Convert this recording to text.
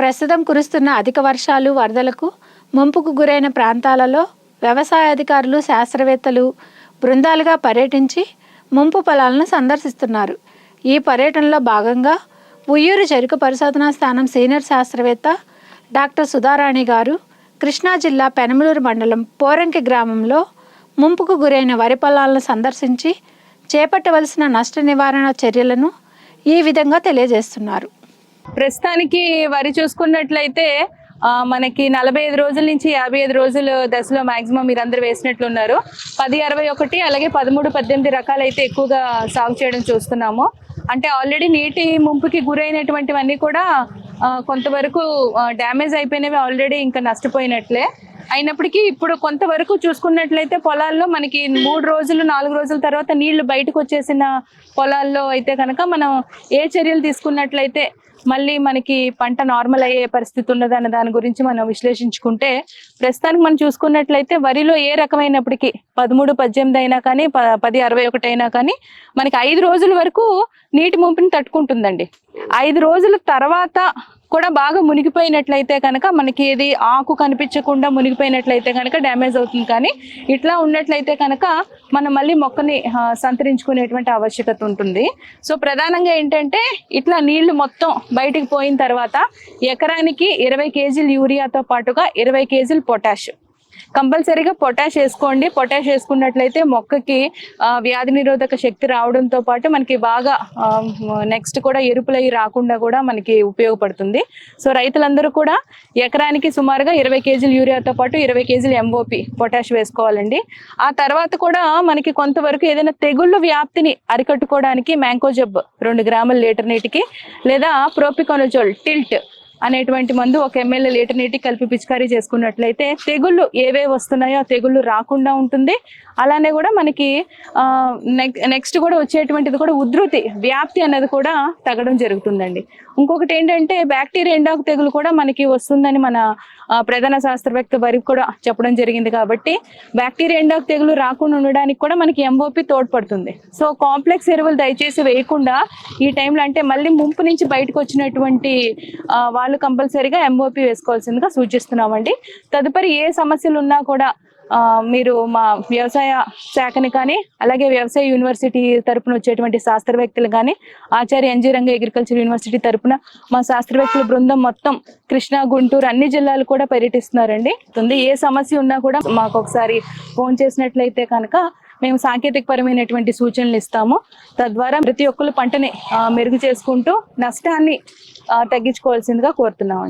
ప్రస్తుతం కురుస్తున్న అధిక వర్షాలు వరదలకు ముంపుకు గురైన ప్రాంతాలలో వ్యవసాయ అధికారులు శాస్త్రవేత్తలు బృందాలుగా పర్యటించి ముంపు పొలాలను సందర్శిస్తున్నారు. ఈ పర్యటనలో భాగంగా ఉయ్యూరు చెరుకు పరిశోధనా స్థానం సీనియర్ శాస్త్రవేత్త డాక్టర్ సుధారాణి గారు కృష్ణా జిల్లా పెనమలూరు మండలం పోరంకి గ్రామంలో ముంపుకు గురైన వరి పొలాలను సందర్శించి చేపట్టవలసిన నష్ట నివారణ చర్యలను ఈ విధంగా తెలియజేస్తున్నారు. ప్రస్తుతానికి వరి చూసుకున్నట్లయితే మనకి నలభై ఐదు రోజుల నుంచి యాభై ఐదు రోజుల దశలో మాక్సిమం మీరందరూ వేసినట్లున్నారు. పది అరవై ఒకటి అలాగే పదమూడు పద్దెనిమిది రకాలైతే ఎక్కువగా సాగు చేయడం చూస్తున్నాము. అంటే ఆల్రెడీ నీటి ముంపుకి గురైనటువంటివన్నీ కూడా కొంతవరకు డ్యామేజ్ అయిపోయినవి ఆల్రెడీ ఇంకా నష్టపోయినట్లే. అయినప్పటికీ ఇప్పుడు కొంతవరకు చూసుకున్నట్లయితే పొలాల్లో మనకి మూడు రోజులు నాలుగు రోజుల తర్వాత నీళ్ళు బయటకు వచ్చేసిన పొలాల్లో అయితే కనుక మనం ఏ చర్యలు తీసుకున్నట్లయితే మళ్ళీ మనకి పంట నార్మల్ అయ్యే పరిస్థితి ఉన్నదన్న దాని గురించి మనం విశ్లేషించుకుంటే ప్రస్తుతానికి మనం చూసుకున్నట్లయితే వరిలో ఏ రకమైనప్పటికీ పదమూడు పద్దెనిమిది అయినా కానీ ప- పది అరవై ఒకటి అయినా కానీ మనకి ఐదు రోజుల వరకు నీటి ముంపుని తట్టుకుంటుందండి. ఐదు రోజుల తర్వాత కూడా బాగా మునిగిపోయినట్లయితే కనుక మనకి ఇది ఆకు కనిపించకుండా మునిగిపోయినట్లయితే కనుక డ్యామేజ్ అవుతుంది. కానీ ఇట్లా ఉన్నట్లయితే కనుక మనం మళ్ళీ మొక్కని సంతరించుకునేటువంటి ఆవశ్యకత ఉంటుంది. సో ప్రధానంగా ఏంటంటే ఇట్లా నీళ్ళు మొత్తం బయటికి పోయిన తర్వాత ఎకరానికి ఇరవై కేజీలు యూరియాతో పాటుగా ఇరవై కేజీలు పొటాష్. కంపల్సరీగా పొటాష్ వేసుకోండి. పొటాష్ వేసుకున్నట్లయితే మొక్కకి వ్యాధి నిరోధక శక్తి రావడంతో పాటు మనకి బాగా నెక్స్ట్ కూడా ఎరుపులై రాకుండా కూడా మనకి ఉపయోగపడుతుంది. సో రైతులందరూ కూడా ఎకరానికి సుమారుగా ఇరవై కేజీలు యూరియాతో పాటు ఇరవై కేజీలు ఎంఓపి పొటాష్ వేసుకోవాలండి. ఆ తర్వాత కూడా మనకి కొంతవరకు ఏదైనా తెగుళ్ళ వ్యాప్తిని అరికట్టుకోవడానికి మ్యాంకోజబ్ రెండు గ్రాముల లీటర్ నీటికి లేదా ప్రోపికొనజోల్ టిల్ట్ అనేటువంటి మందు ఒక ఎమ్మెల్యే లీటర్ నీటి కలిపి పిచికారీ చేసుకున్నట్లయితే తెగుళ్ళు ఏవే వస్తున్నాయో ఆ తెగుళ్ళు రాకుండా ఉంటుంది. అలానే కూడా మనకి నెక్స్ట్ కూడా వచ్చేటువంటిది కూడా ఉధృతి వ్యాప్తి అనేది కూడా తగ్గడం జరుగుతుందండి. ఇంకొకటి ఏంటంటే బ్యాక్టీరియా ఎండాకు తెగులు కూడా మనకి వస్తుందని మన ప్రధాన శాస్త్రవేత్త వారికి కూడా చెప్పడం జరిగింది కాబట్టి బ్యాక్టీరియా ఎండాకు తెగులు రాకుండా ఉండడానికి కూడా మనకి ఎంఓపి తోడ్పడుతుంది. సో కాంప్లెక్స్ ఎరువులు దయచేసి వేయకుండా ఈ టైంలో అంటే మళ్ళీ ముంపు నుంచి బయటకు వచ్చినటువంటి వాళ్ళు కంపల్సరీగా ఎంఓపి వేసుకోవాల్సిందిగా సూచిస్తున్నామండి. తదుపరి ఏ సమస్యలు ఉన్నా కూడా మీరు మా వ్యవసాయ శాఖని కానీ అలాగే వ్యవసాయ యూనివర్సిటీ తరపున వచ్చేటువంటి శాస్త్రవేత్తలు కానీ Acharya NG Ranga agriculture university తరపున మా శాస్త్రవేత్తల బృందం మొత్తం కృష్ణా గుంటూరు అన్ని జిల్లాలు కూడా పర్యటిస్తున్నారండి. ఏ సమస్య ఉన్నా కూడా మాకు ఒకసారి ఫోన్ చేసినట్లయితే కనుక మేము సాంకేతిక పరమైనటువంటి సూచనలు ఇస్తాము. తద్వారా ప్రతి ఒక్కరు పంటని మెరుగు చేసుకుంటూ నష్టాన్ని తగ్గించుకోవాల్సిందిగా కోరుతున్నామండి.